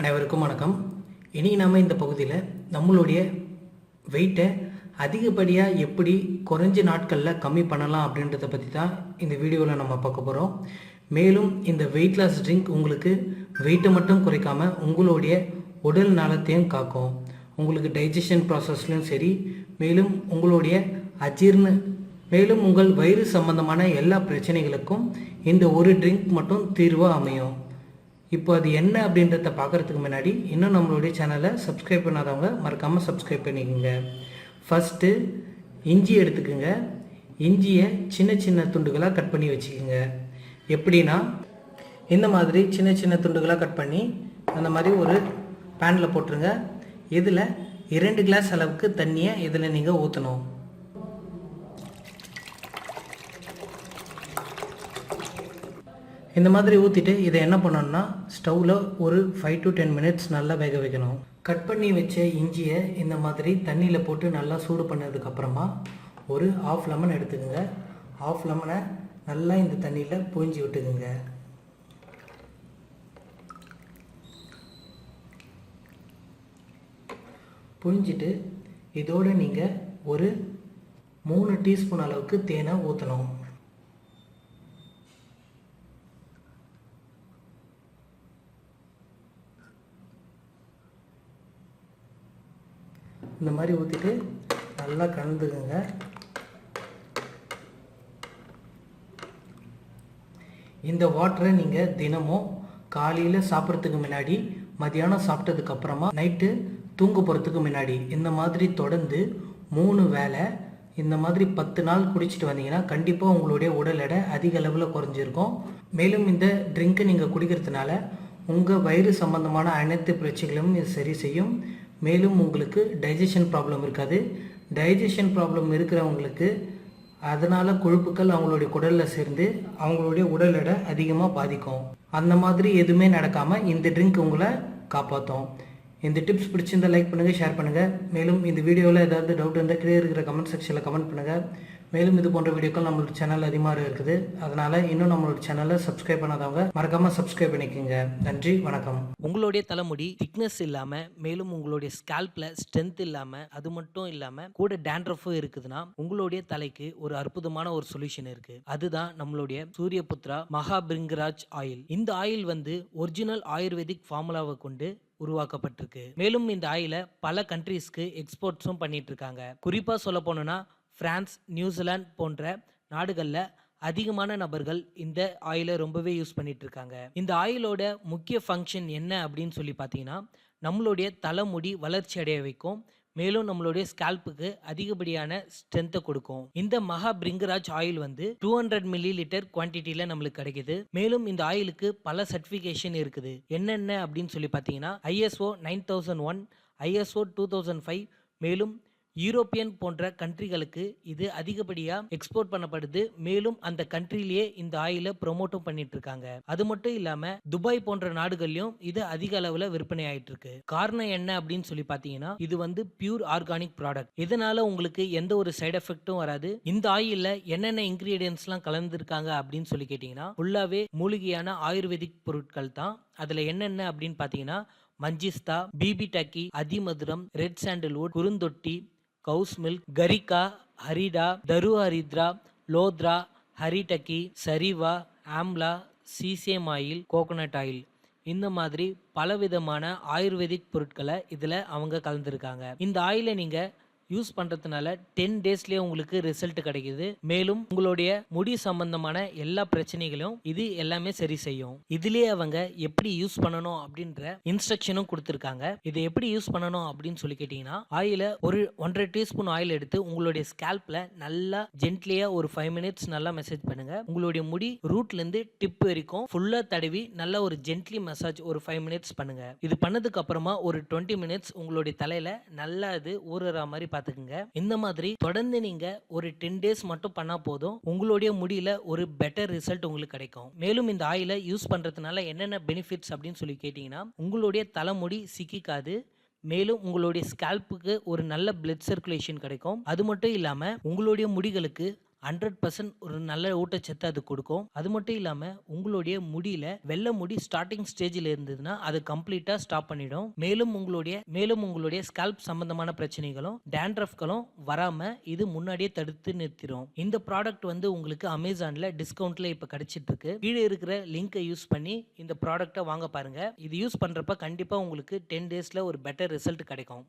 அனைவருக்கும் வணக்கம். இனி நாம் இந்த பகுதியில் நம்மளுடைய வெயிட்டை அதிகப்படியாக எப்படி குறைஞ்ச நாட்களில் கம்மி பண்ணலாம் அப்படின்றத பற்றி தான் இந்த வீடியோவில் நம்ம பார்க்க போகிறோம் மேலும் இந்த வெயிட் லாஸ் ட்ரிங்க் உங்களுக்கு வெயிட்டை மட்டும் குறைக்காம உங்களுடைய உடல் நலத்தையும் காக்கும். உங்களுக்கு டைஜஷன் ப்ராசஸ்லையும் சரி மேலும் உங்களுடைய அஜீர்ண மேலும் உங்கள் வயிறு சம்பந்தமான எல்லா பிரச்சனைகளுக்கும் இந்த ஒரு ட்ரிங்க் மட்டும் தீர்வாக அமையும். இப்போ அது என்ன அப்படின்றத பார்க்குறதுக்கு முன்னாடி இன்னும் நம்மளுடைய சேனலை சப்ஸ்கிரைப் பண்ணாதவங்க மறக்காமல் சப்ஸ்கிரைப் பண்ணிக்கோங்க. ஃபஸ்ட்டு இஞ்சி எடுத்துக்கோங்க. இஞ்சியை சின்ன சின்ன துண்டுகளாக கட் பண்ணி வச்சுக்கோங்க. எப்படின்னா இந்த மாதிரி சின்ன சின்ன துண்டுகளாக கட் பண்ணி அந்த மாதிரி ஒரு பேனில் போட்டுருங்க. இதில் இரண்டு கிளாஸ் அளவுக்கு தண்ணியை இதில் நீங்கள் ஊற்றணும் இந்த மாதிரி ஊற்றிட்டு இதை என்ன பண்ணணும்னா ஸ்டவ்வில் ஒரு ஃபைவ் டு டென் மினிட்ஸ் நல்லா வேக வைக்கணும். கட் பண்ணி வச்ச இஞ்சியை இந்த மாதிரி தண்ணியில் போட்டு நல்லா சூடு பண்ணதுக்கப்புறமா ஒரு ஆஃப் லெமன் எடுத்துக்கோங்க. ஆஃப் லெமனை நல்லா இந்த தண்ணியில் புழிஞ்சி விட்டுக்குங்க. புழிஞ்சிட்டு இதோட நீங்கள் ஒரு மூணு டீஸ்பூன் அளவுக்கு தேனை ஊற்றணும் இந்த மாதிரி ஊற்றிட்டு நல்லா கலந்துக்குங்க. இந்த வாட்டரை நீங்கள் தினமும் காலையில் சாப்பிட்றதுக்கு முன்னாடி மதியானம் சாப்பிட்டதுக்கப்புறமா நைட்டு தூங்க போகிறதுக்கு முன்னாடி இந்த மாதிரி தொடர்ந்து மூணு வேளை இந்த மாதிரி பத்து நாள் குடிச்சிட்டு வந்தீங்கன்னா கண்டிப்பாக உங்களுடைய உடல் எடை அதிக அளவில் குறைஞ்சிருக்கும். மேலும் இந்த ட்ரிங்க்கை நீங்கள் குடிக்கிறதுனால உங்கள் வயிறு சம்பந்தமான அனைத்து பிரச்சனைகளும் இது சரி செய்யும். மேலும் உங்களுக்கு டைஜஷன் ப்ராப்ளம் இருக்காது. டைஜஷன் ப்ராப்ளம் இருக்கிறவங்களுக்கு அதனால் கொழுப்புக்கள் அவங்களுடைய குடலில் சேர்ந்து அவங்களுடைய உடல் எடை அதிகமாக பாதிக்கும். அந்த மாதிரி எதுவுமே நடக்காமல் இந்த ட்ரிங்க் உங்களை காப்பாற்றும் இந்த டிப்ஸ் பிடிச்சிருந்தா லைக் பண்ணுங்கள் ஷேர் பண்ணுங்கள் மேலும் இந்த வீடியோவில் ஏதாவது டவுட் இருந்தால் கீழே இருக்கிற கமெண்ட் செக்ஷனில் கமெண்ட் பண்ணுங்கள் மேலும் இது போன்ற வீடியோக்கள் நம்மளோட சேனல் அதிகமாக இருக்குது. அதனால் இன்னும் நம்மளோட சேனலை சப்ஸ்கிரைப் பண்ணாதவங்க மறக்காமல் சப்ஸ்கிரைப் பண்ணிக்கோங்க. நன்றி வணக்கம். உங்களுடைய தலைமுடி திக்னஸ் இல்லாமல் மேலும் உங்களுடைய ஸ்கேல்ப்ல ஸ்ட்ரென்த் இல்லாமல் அது மட்டும் இல்லாமல் கூட டேண்ட்ரஃபும் இருக்குதுன்னா உங்களுடைய தலைக்கு ஒரு அற்புதமான ஒரு சொல்யூஷன் இருக்கு. அதுதான் நம்மளுடைய சூரியபுத்ரா புத்ரா மகாபிரிங்கராஜ் ஆயில். இந்த ஆயில் வந்து ஒரிஜினல் ஆயுர்வேதிக் ஃபார்முலாவை கொண்டு உருவாக்கப்பட்டிருக்கு. மேலும் இந்த ஆயில பல கண்ட்ரீஸ்க்கு எக்ஸ்போர்ட்ஸும் பண்ணிட்டு இருக்காங்க. குறிப்பா சொல்ல போனோம்னா பிரான்ஸ் நியூசிலாந்து போன்ற நாடுகளில் அதிகமான நபர்கள் இந்த ஆயிலை ரொம்பவே யூஸ் பண்ணிட்டு இருக்காங்க இந்த ஆயிலோட முக்கிய ஃபங்க்ஷன் என்ன அப்படின்னு சொல்லி பார்த்தீங்கன்னா நம்மளுடைய தலைமுடி வளர்ச்சி அடைய வைக்கும். மேலும் நம்மளுடைய ஸ்கேல்ப்புக்கு அதிகப்படியான ஸ்ட்ரென்த்தை கொடுக்கும். இந்த மகா பிரிங்கராஜ் ஆயில் வந்து டூ ஹண்ட்ரட் மில்லி லிட்டர் குவான்டிட்டியில் நம்மளுக்கு கிடைக்குது. மேலும் இந்த ஆயிலுக்கு பல சர்டிஃபிகேஷன் இருக்குது. என்னென்ன அப்படின்னு சொல்லி பார்த்தீங்கன்னா ISO nine thousand one ISO two thousand five மேலும் யூரோப்பியன் போன்ற கண்ட்ரிகளுக்கு இது அதிகப்படியாக எக்ஸ்போர்ட் பண்ணப்படுது. மேலும் அந்த கண்ட்ரிலேயே இந்த ஆயில ப்ரொமோட்டும் பண்ணிட்டு இருக்காங்க அது மட்டும் இல்லாம துபாய் போன்ற நாடுகள்லயும் இது அதிக அளவுல விற்பனை ஆயிட்டு இருக்கு காரணம் என்ன அப்படின்னு சொல்லி பாத்தீங்கன்னா இது வந்து பியூர் ஆர்கானிக் ப்ராடக்ட் இதனால உங்களுக்கு எந்த ஒரு சைடு எஃபெக்ட்டும் வராது? இந்த ஆயில்ல என்னென்ன இன்கிரீடியன்ஸ் எல்லாம் கலந்துருக்காங்க அப்படின்னு சொல்லி கேட்டீங்கன்னா ஃபுல்லாவே மூலிகையான ஆயுர்வேதிக் பொருட்கள் தான். அதுல என்னென்ன அப்படின்னு பாத்தீங்கன்னா மஞ்சிஸ்தா பிபி டக்கி அதிமதுரம் ரெட் சாண்டல்வுட் குறுந்தொட்டி கவுஸ் மில்க் கரிகா ஹரிடா தரு Haridra Lodhra Haritaki Sariva amla sesame oil coconut oil இந்த மாதிரி பலவிதமான ஆயுர்வேதிக் பொருட்களை இதில் அவங்க கலந்துருக்காங்க. இந்த ஆயிலை நீங்கள் யூஸ் பண்ணுறதுனால டென் டேஸ்லேயே உங்களுக்கு ரிசல்ட் கிடைக்குது. மேலும் உங்களுடைய முடி சம்பந்தமான எல்லா பிரச்சனைகளையும் இது எல்லாமே சரி செய்யும். இதுலேயே அவங்க எப்படி யூஸ் பண்ணணும் அப்படின்ற இன்ஸ்ட்ரக்ஷனும் கொடுத்துருக்காங்க. இதை எப்படி யூஸ் பண்ணணும் அப்படின்னு சொல்லி கேட்டிங்கன்னா ஆயில ஒரு ஒன்றரை டீஸ்பூன் ஆயில் எடுத்து உங்களுடைய ஸ்கேல்ப்ல நல்லா ஜென்ட்லியாக ஒரு ஃபைவ் மினிட்ஸ் நல்லா மெசேஜ் பண்ணுங்க. உங்களுடைய முடி ரூட்லேருந்து டிப் வரைக்கும் ஃபுல்லா தடவி நல்லா ஒரு ஜென்ட்லி மசாஜ் ஒரு ஃபைவ் மினிட்ஸ் பண்ணுங்க. இது பண்ணதுக்கு அப்புறமா ஒரு டுவெண்ட்டி மினிட்ஸ் உங்களுடைய தலையில நல்லா இது ஊறுற மாதிரி பார்த்துக்குங்க இந்த மாதிரி தொடர்ந்து நீங்க ஒரு டென் டேஸ் மட்டும் பண்ணா போதும். உங்களுடைய முடியில ஒரு பெட்டர் ரிசல்ட் உங்களுக்கு கிடைக்கும். மேலும் இந்த ஆயிலை யூஸ் பண்றதுனால என்னென்ன பெனிஃபிட்ஸ் அப்படின்னு சொல்லி கேட்டிங்கன்னா உங்களுடைய தலைமுடி சிக்கிக்காது. மேலும் உங்களுடைய ஸ்கேல்ப்புக்கு ஒரு நல்ல பிளட் சர்க்குலேஷன் கிடைக்கும். அது மட்டும் இல்லாமல் உங்களுடைய முடிகளுக்கு ஹண்ட்ரட் பர்சன்ட் ஒரு நல்ல ஊட்டச்சத்து அது கொடுக்கும். அது மட்டும் இல்லாமல் உங்களுடைய முடியில வெள்ளை முடி ஸ்டார்டிங் ஸ்டேஜில் இருந்ததுன்னா அது கம்ப்ளீட்டாக ஸ்டாப் பண்ணிடும். மேலும் உங்களுடைய மேலும் உங்களுடைய ஸ்கால்ப் சம்பந்தமான பிரச்சனைகளும் டேண்ட்ரஃப்களும் வராம இது முன்னாடியே தடுத்து நிறுத்திடும் இந்த ப்ராடக்ட் வந்து உங்களுக்கு அமேசான்ல டிஸ்கவுண்ட்ல இப்போ கிடைச்சிட்டு இருக்கு கீழே இருக்கிற லிங்கை யூஸ் பண்ணி இந்த ப்ராடக்ட்டை வாங்க பாருங்க. இது யூஸ் பண்றப்ப கண்டிப்பா உங்களுக்கு டென் டேஸ்ல ஒரு பெட்டர் ரிசல்ட் கிடைக்கும்.